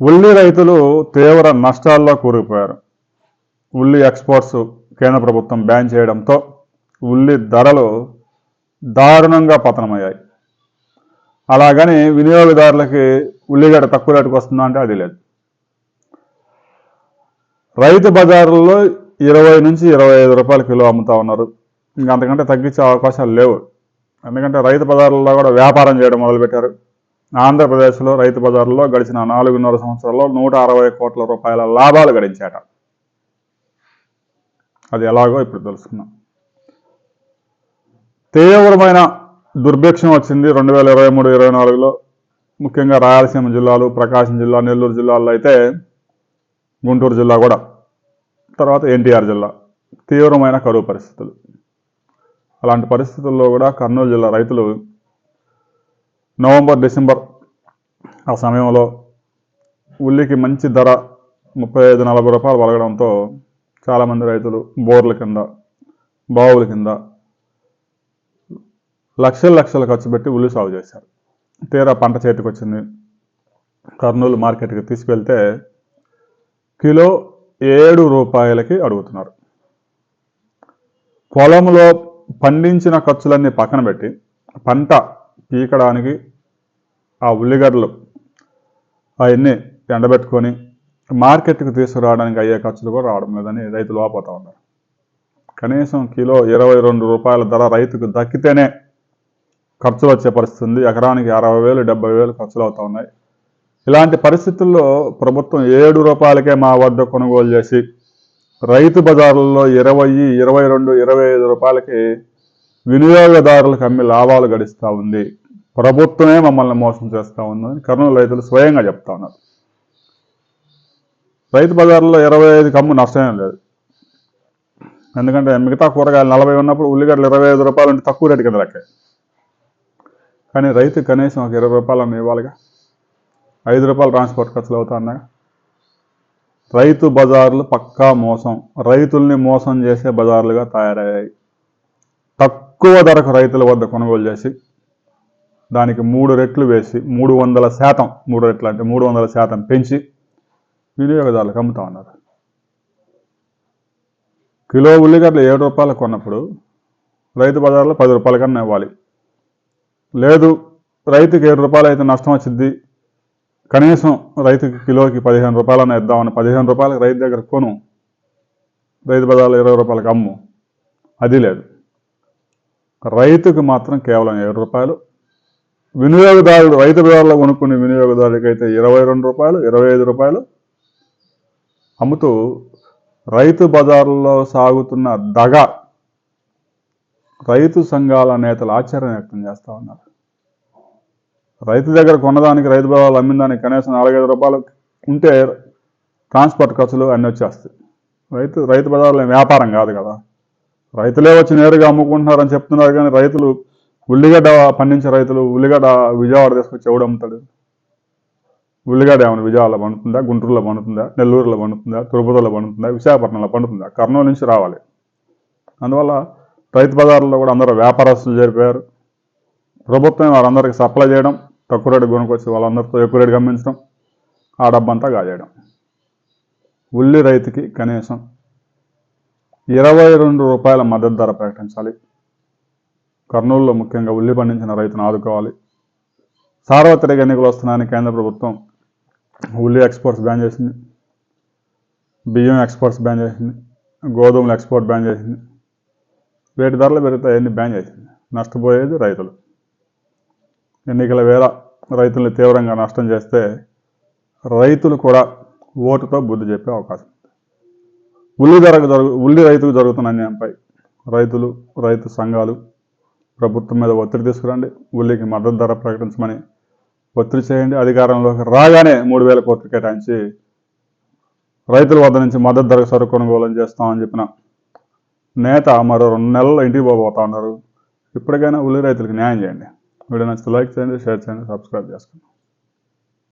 ఉల్లి రైతులు తీవ్ర నష్టాల్లో కూరుకుపోయారు. ఉల్లి ఎక్స్పోర్ట్స్ కేంద్ర ప్రభుత్వం బ్యాన్ చేయడంతో ఉల్లి ధరలు దారుణంగా పతనమయ్యాయి. అలాగని వినియోగదారులకి ఉల్లిగడ్డ తక్కువ రేటుకు వస్తుందా అంటే అది లేదు. రైతు బజారుల్లో ఇరవై నుంచి ఇరవై ఐదు రూపాయల కిలో అమ్ముతా ఉన్నారు. ఇంకా అంతకంటే తగ్గించే అవకాశాలు లేవు. ఎందుకంటే రైతు బజార్లలో కూడా వ్యాపారం చేయడం మొదలుపెట్టారు. ఆంధ్రప్రదేశ్లో రైతు బజార్లో గడిచిన నాలుగున్నర సంవత్సరాల్లో నూట అరవై కోట్ల రూపాయల లాభాలు గడించాట. అది ఎలాగో ఇప్పుడు తెలుసుకుందాం. తీవ్రమైన దుర్భిక్షం వచ్చింది రెండు వేల ఇరవై మూడు ఇరవై నాలుగులో. ముఖ్యంగా రాయలసీమ జిల్లాలు ప్రకాశం జిల్లా నెల్లూరు జిల్లాల్లో అయితే గుంటూరు జిల్లా కూడా. తర్వాత ఎన్టీఆర్ జిల్లా. తీవ్రమైన కరువు పరిస్థితులు. అలాంటి పరిస్థితుల్లో కూడా కర్నూలు జిల్లా రైతులు నవంబర్ డిసెంబర్ ఆ సమయంలో ఉల్లికి మంచి ధర ముప్పై ఐదు నలభై రూపాయలు పలగడంతో చాలామంది రైతులు బోర్ల కింద బావుల కింద లక్షల లక్షలు ఖర్చు పెట్టి ఉల్లి సాగు చేశారు. తీరా పంట చేతికి వచ్చింది కర్నూలు మార్కెట్కి తీసుకెళ్తే కిలో ఏడు రూపాయలకి అడుగుతున్నారు. పొలంలో పండించిన ఖర్చులన్నీ పక్కన పెట్టి పంట పీకడానికి ఆ ఉల్లిగడ్డలు అవన్నీ ఎండబెట్టుకొని మార్కెట్కి తీసుకురావడానికి అయ్యే ఖర్చులు కూడా రావడం లేదని రైతులు వాపోతూ ఉన్నారు. కనీసం కిలో ఇరవై రెండు రూపాయల ధర రైతుకు దక్కితేనే ఖర్చులు వచ్చే పరిస్థితి ఉంది ఎకరానికి అరవై వేలు డెబ్బై వేలు ఖర్చులు అవుతా ఉన్నాయి. ఇలాంటి పరిస్థితుల్లో ప్రభుత్వం ఏడు రూపాయలకే మా వద్ద కొనుగోలు చేసి రైతు బజార్లలో ఇరవై ఇరవై రెండు ఇరవై ఐదు రూపాయలకి వినియోగదారులకు అమ్మి లాభాలు గడిస్తూ ఉంది. ప్రభుత్వమే మమ్మల్ని మోసం చేస్తూ ఉందని కర్నూలు రైతులు స్వయంగా చెప్తా ఉన్నారు. రైతు బజార్లో ఇరవై ఐదు కమ్ము నష్టమేం లేదు. ఎందుకంటే మిగతా కూరగాయలు నలభై ఉన్నప్పుడు ఉల్లిగడ్డలు ఇరవై ఐదు రూపాయలు ఉంటే తక్కువ రేటు కింద లెక్క కానీ రైతు కనీసం ఒక ఇరవై రూపాయలు ఇవ్వాలిగా. ఐదు రూపాయలు ట్రాన్స్పోర్ట్ ఖర్చులు అవుతున్నాయి రైతు బజార్లు పక్కా మోసం. రైతుల్ని మోసం చేసే బజార్లుగా తయారయ్యాయి. తక్కువ ధరకు రైతుల వద్ద కొనుగోలు చేసి దానికి మూడు రెట్లు వేసి మూడు వందల శాతం మూడు రెట్లు అంటే మూడు వందల శాతం పెంచి వినియోగదారులకు అమ్ముతా ఉన్నారు. కిలో ఉల్లిగడ్డలు ఏడు రూపాయలు కొన్నప్పుడు రైతు బజార్లో పది రూపాయల కన్నా ఇవ్వాలి. లేదు రైతుకి ఏడు రూపాయలు అయితే నష్టం వచ్చింది కనీసం రైతుకి కిలోకి పదిహేను రూపాయలన్నా ఇద్దామని పదిహేను రూపాయలకు రైతు దగ్గర కొను. రైతు బజార్లో ఇరవై రూపాయలకు అమ్ము. అది లేదు. రైతుకు మాత్రం కేవలం ఏడు రూపాయలు. వినియోగదారుడు రైతు బజార్లో కొనుక్కునే వినియోగదారుడికి అయితే ఇరవై రెండు రూపాయలు ఇరవై ఐదు రూపాయలు. అమ్ముతూ రైతు బజార్లో సాగుతున్న దగ రైతు సంఘాల నేతలు ఆశ్చర్యం వ్యక్తం చేస్తూ ఉన్నారు. రైతు దగ్గర కొన్నదానికి రైతు బజార్లో అమ్మిన దానికి కనీసం నాలుగైదు రూపాయలు ఉంటే ట్రాన్స్పోర్ట్ ఖర్చులు అన్నీ వచ్చేస్తాయి. రైతు రైతు బజార్లో వ్యాపారం కాదు కదా. రైతులే వచ్చి నేరుగా అమ్ముకుంటున్నారని చెప్తున్నారు కానీ రైతులు ఉల్లిగడ్డ పండించే రైతులు ఉల్లిగడ్డ విజయవాడ తీసుకొచ్చి ఎవడు అమ్ముతాడు? ఉల్లిగడ్డ ఏమైనా విజయవాడలో పండుతుందా? గుంటూరులో పండుతుందా? నెల్లూరులో పండుతుందా? తిరుపతిలో పండుతుందా? విశాఖపట్నంలో పండుతుందా? కర్నూలు నుంచి రావాలి. అందువల్ల రైతు బజార్లో కూడా అందరూ వ్యాపారస్తులు జరిపారు ప్రభుత్వం వారందరికీ సప్లై చేయడం తక్కువ రేటు కొనుక్కొచ్చి వాళ్ళందరితో ఎక్కువ రేటు గమనించడం ఆ డబ్బంతా గాజేయడం. ఉల్లి రైతుకి కనీసం ఇరవై రెండు రూపాయల మద్దతు ధర ప్రకటించాలి. కర్నూలులో ముఖ్యంగా ఉల్లి పండించిన రైతును ఆదుకోవాలి. సార్వత్రిక ఎన్నికలు వస్తున్నాయని కేంద్ర ప్రభుత్వం ఉల్లి ఎక్స్పోర్ట్స్ బ్యాన్ చేసింది. బియ్యం ఎక్స్పోర్ట్స్ బ్యాన్ చేసింది. గోధుమలు ఎక్స్పోర్ట్ బ్యాన్ చేసింది. వేటి ధరలు పెరుగుతాయని బ్యాన్ చేసింది. నష్టపోయేది రైతులు. ఎన్నికల వేళ రైతుల్ని తీవ్రంగా నష్టం చేస్తే రైతులు కూడా ఓటుతో బుద్ధి చెప్పే అవకాశం. ఉల్లి ధరకు జరుగు ఉల్లి రైతుకు జరుగుతున్న అన్యాయంపై రైతులు రైతు సంఘాలు ప్రభుత్వం మీద ఒత్తిడి తీసుకురండి. ఉల్లికి మద్దతు ధర ప్రకటించమని ఒత్తిడి చేయండి. అధికారంలోకి రాగానే మూడు వేల కోట్లు కేటాయించి రైతుల వద్ద నుంచి మద్దతు ధరకు సరుకు కొనుగోలు చేస్తామని చెప్పిన నేత మరో రెండు నెలలు ఇంటికి పోబోతా ఉన్నారు. ఇప్పటికైనా ఉల్లి రైతులకు న్యాయం చేయండి. వీడియో నచ్చితే లైక్ చేయండి షేర్ చేయండి సబ్స్క్రైబ్ చేసుకోండి.